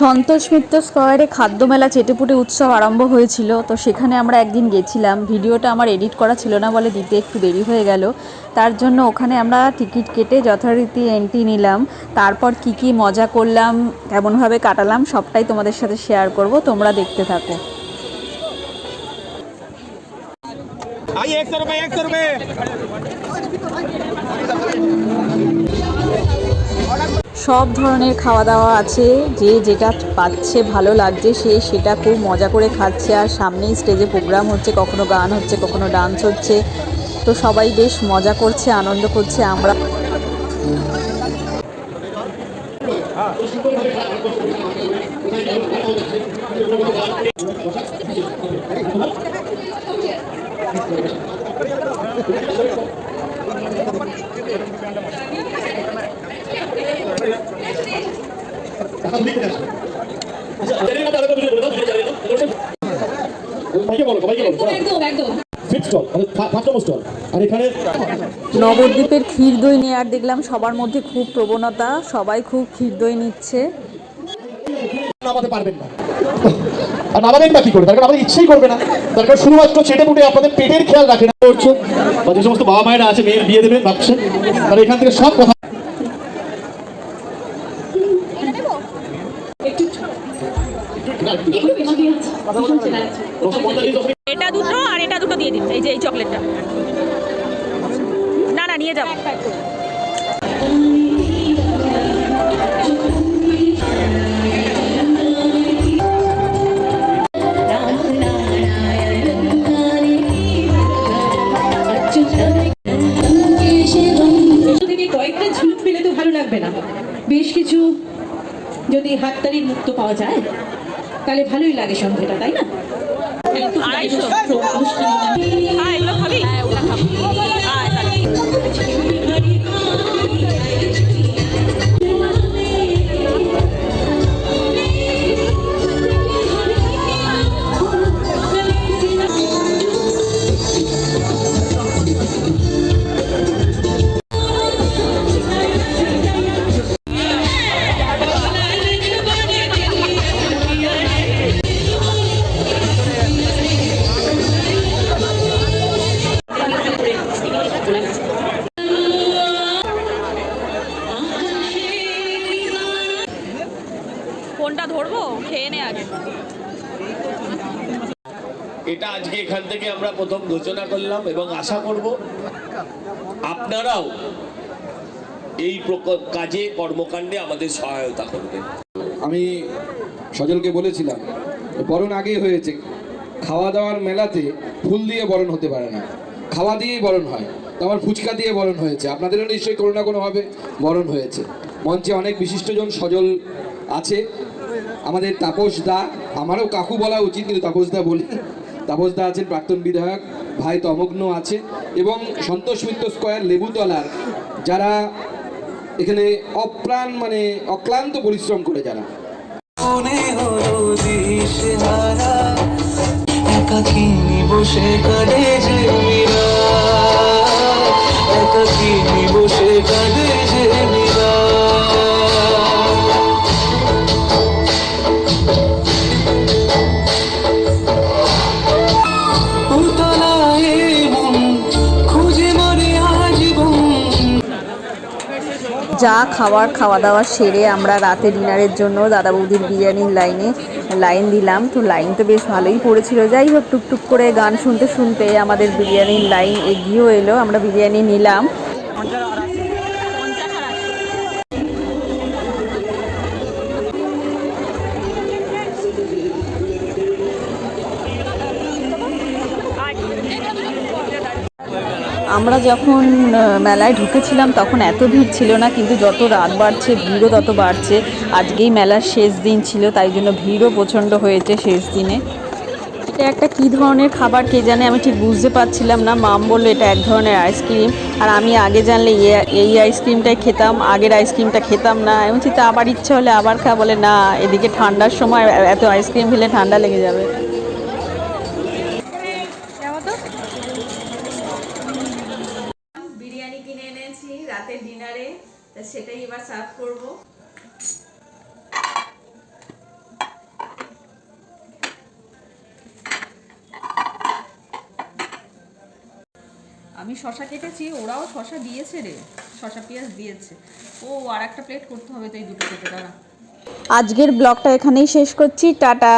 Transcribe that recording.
সন্তোষ মিত্র স্কোয়ারে খাদ্যমেলা চেটেপুটে উৎসব আরম্ভ হয়েছিল। তো সেখানে আমরা একদিন গেছিলাম। ভিডিওটা আমার এডিট করা ছিল না বলে দিতে একটু দেরি হয়ে গেল। তার জন্য ওখানে আমরা টিকিট কেটে যথারীতি এন্ট্রি নিলাম। তারপর কি কি মজা করলাম, কেমনভাবে কাটালাম, সবটাই তোমাদের সাথে শেয়ার করব। তোমরা দেখতে থাকো। একশো রুপে একশো রুপে। সব ধরনের খাওয়া দাওয়া আছে, যে যেটা পাচ্ছে ভালো লাগছে, সে সেটা খুব মজা করে খাচ্ছে। আর সামনেই স্টেজে প্রোগ্রাম হচ্ছে, কখনো গান হচ্ছে, কখনো ডান্স হচ্ছে। তো সবাই বেশ মজা করছে, আনন্দ করছে, আমরা নবদ্বীপের ক্ষীর দই নেওয়ার দেখলাম সবার মধ্যে খুব প্রবণতা সবাই খুব ক্ষীর দই নিচ্ছে। নামাতে পারবেন না। আর নামাবেন কি করে? তার কারণ আমাদের ইচ্ছেই করবে না। তার কারণ শুধুমাত্র আপনাদের পেটের খেয়াল রাখে না। করছ বা যে সমস্ত বাবা মায়েরা আছে মেয়ের বিয়ে দেবেন ভাবছেন। তারা এখান থেকে সব কথা এটা দুটো আর এটা দুটো দিয়ে দিন, এই যে এই চকলেটটা। না না, নিয়ে যাব। বেশ কিছু যদি হাততালির মুক্ত পাওয়া যায়। তাহলে ভালোই লাগে সন্ধ্যেটা তাই না? একটু আড়াইশো? এটা আজকে এখান থেকে আমরা প্রথম ঘোষণা করলাম এবং আশা করব আপনারাও এই কাজে, কর্মকাণ্ডে আমাদের সহায়তা করবেন। আমি সজলকে বলেছিলাম, বরণ আগেই হয়েছে। খাওয়া দাওয়ার মেলাতে ফুল দিয়ে বরণ হতে পারে না। খাওয়া দিয়েই বরণ হয়, তো আমার ফুচকা দিয়ে বরণ হয়েছে। আপনাদেরও নিশ্চয়ই কোনো না কোনোভাবে বরণ হয়েছে। মঞ্চে অনেক বিশিষ্টজন সজল আছে। আমাদের তাপস দা, আমারও কাকু বলা উচিত, কিন্তু তাপস দা বলি তাপস দা আছেন প্রাক্তন বিধায়ক ভাই তমগ্ন আছে এবং সন্তোষ মিত্র স্কোয়ার লেবুতলার যারা এখানে অপ্রাণ মানে অক্লান্ত পরিশ্রম করে যারা। বসে বসে যা খাওয়ার খাওয়া দাওয়া সেরে আমরা রাতে ডিনারের জন্য দাদা বৌদির বিরিয়ানির লাইনে, লাইন দিলাম। তো লাইন তো বেশ ভালোই পড়েছিল। যাই হোক, টুকটুক করে গান শুনতে শুনতে আমাদের বিরিয়ানির লাইন এগিয়েও এলো। আমরা বিরিয়ানি নিলাম। আমরা যখন মেলায় ঢুকেছিলাম তখন এত ভিড় ছিল না, কিন্তু যত রাত বাড়ছে, ভিড়ও তত বাড়ছে। আজকেই মেলার শেষ দিন ছিল, তাই জন্য ভিড়ও প্রচণ্ড হয়েছে শেষ দিনে। এটা একটা কী ধরনের খাবার কে জানে, আমি ঠিক বুঝতে পারছিলাম না। মাম বলল, এটা এক ধরনের আইসক্রিম আর আমি আগে জানলে এই আইসক্রিমটাই খেতাম, আগের আইসক্রিমটা খেতাম না। আমি বলছি, তা আবার ইচ্ছা হলে আবার খা। বলে, না, এদিকে ঠান্ডার সময় এত আইসক্রিম খেলে ঠান্ডা লেগে যাবে। সেটাই এবার সার্ভ করব। আমি শশা কেটেছি, ওরাও শশা দিয়েছে রে। শশা পেঁয়াজ দিয়েছে। ও, আর একটা প্লেট করতে হবে তো এই দুটো কেটে দাঁড়া। আজকের ব্লগটা এখানেই শেষ করছি, টাটা।